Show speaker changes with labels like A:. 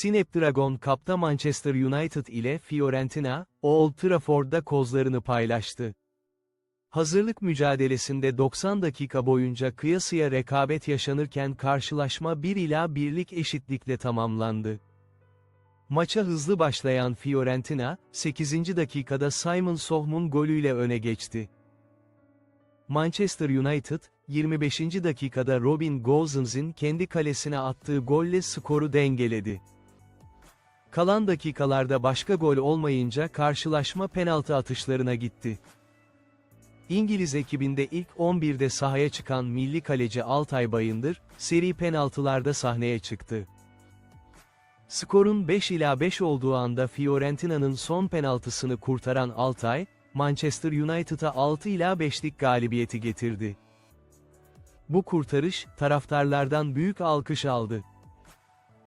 A: Snapdragon Cup'ta Manchester United ile Fiorentina, Old Trafford'da kozlarını paylaştı. Hazırlık mücadelesinde 90 dakika boyunca kıyasıya rekabet yaşanırken karşılaşma 1 ila birlik eşitlikle tamamlandı. Maça hızlı başlayan Fiorentina, 8. dakikada Simon Sohm'un golüyle öne geçti. Manchester United, 25. dakikada Robin Gosens'in kendi kalesine attığı golle skoru dengeledi. Kalan dakikalarda başka gol olmayınca karşılaşma penaltı atışlarına gitti. İngiliz ekibinde ilk 11'de sahaya çıkan milli kaleci Altay Bayındır, seri penaltılarda sahneye çıktı. Skorun 5 ila 5 olduğu anda Fiorentina'nın son penaltısını kurtaran Altay, Manchester United'a 6 ila 5'lik galibiyeti getirdi. Bu kurtarış, taraftarlardan büyük alkış aldı.